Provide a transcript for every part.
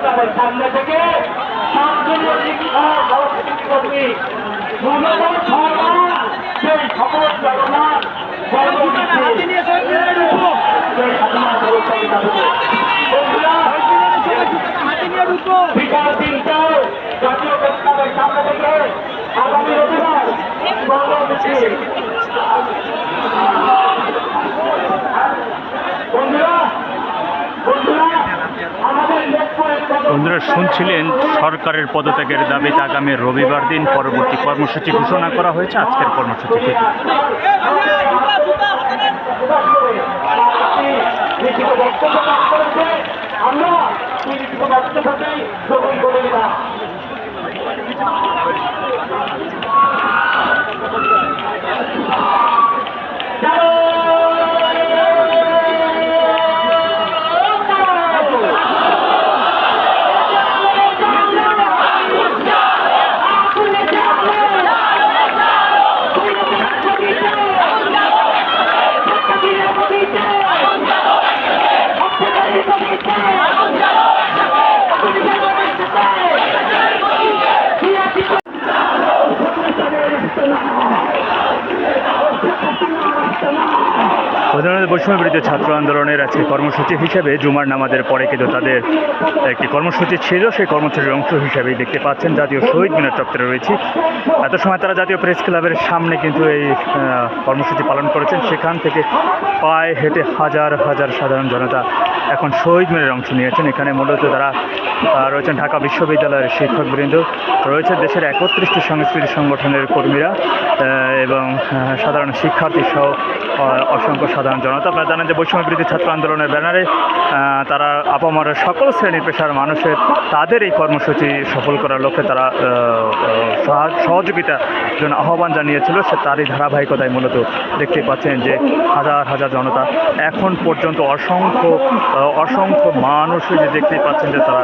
ক্লাবের সামনে থেকে সাতজনের শিক্ষা কর্মী মূল্যবান সরকার, সেই খবর জগন্নাথ বিকাল তিনটায় জাতীয় প্রেস সামনে থেকে আগামী রবিবার বন্ধুরা বন্ধুরা, আমাদের বন্ধুরা শুনছিলেন সরকারের পদত্যাগের দাবিতে আগামী রবিবার দিন পরবর্তী কর্মসূচি ঘোষণা করা হয়েছে, আজকের কর্মসূচি থেকে। লিখিত বক্তব্য পাঠ করেছে আমরা প্রধানত বৈষম্য বিরোধী ছাত্র আন্দোলনের আজকে কর্মসূচি হিসেবে জুমার নামাজের পরে কিন্তু তাদের একটি কর্মসূচি ছিল, সেই কর্মসূচির অংশ হিসেবেই দেখতে পাচ্ছেন জাতীয় শহীদ মিনার চত্বরে রয়েছে। এত সময় তারা জাতীয় প্রেস ক্লাবের সামনে কিন্তু এই কর্মসূচি পালন করেছেন। সেখান থেকে পায়ে হেঁটে হাজার হাজার সাধারণ জনতা এখন শহীদ মিনারের অংশ নিয়েছেন। এখানে মূলত তারা রয়েছেন ঢাকা বিশ্ববিদ্যালয়ের শিক্ষকবৃন্দ। রয়েছে দেশের একত্রিশটি সংস্কৃতি সংগঠনের কর্মীরা এবং সাধারণ শিক্ষার্থী সহ অসংখ্য সাধারণ জনতা। আপনারা জানেন যে বৈষম্য বিরোধী ছাত্র আন্দোলনের ব্যানারে তারা আপামরের সকল শ্রেণি পেশার মানুষের তাদের এই কর্মসূচি সফল করার লক্ষ্যে তারা সহযোগিতার জন্য আহ্বান জানিয়েছিল। সে তারই ধারাবাহিকতায় মূলত দেখতে পাচ্ছেন যে হাজার হাজার জনতা এখন পর্যন্ত অসংখ্য অসংখ্য মানুষ যে দেখতে পাচ্ছেন যে তারা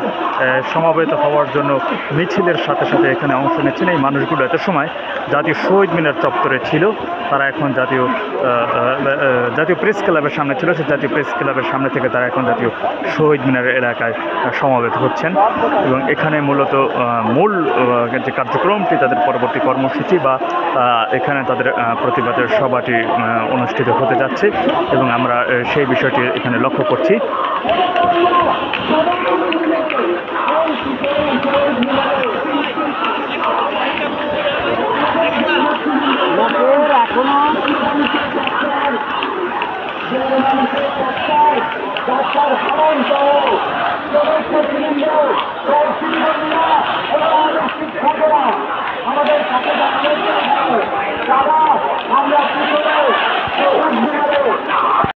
সমাবেত হওয়ার জন্য মিছিলের সাথে সাথে এখানে অংশ নিচ্ছেন। এই মানুষগুলো এত সময় জাতীয় শহীদ মিনার চত্বরে ছিল। তারা এখন জাতীয় জাতীয় প্রেস ক্লাবের সামনে ছিল, সেই জাতীয় প্রেস ক্লাবের সামনে থেকে তারা এখন জাতীয় শহীদ মিনার এলাকায় সমাবেত হচ্ছেন। এবং এখানে মূলত মূল যে কার্যক্রমটি তাদের পরবর্তী কর্মসূচি বা এখানে তাদের প্রতিবাদের সভাটি অনুষ্ঠিত হতে যাচ্ছে। এবং আমরা সেই বিষয়টি এখানে লক্ষ্য করছি। ডাক্তার হারণ সহ সদস্যবৃন্দ কৌশলীরা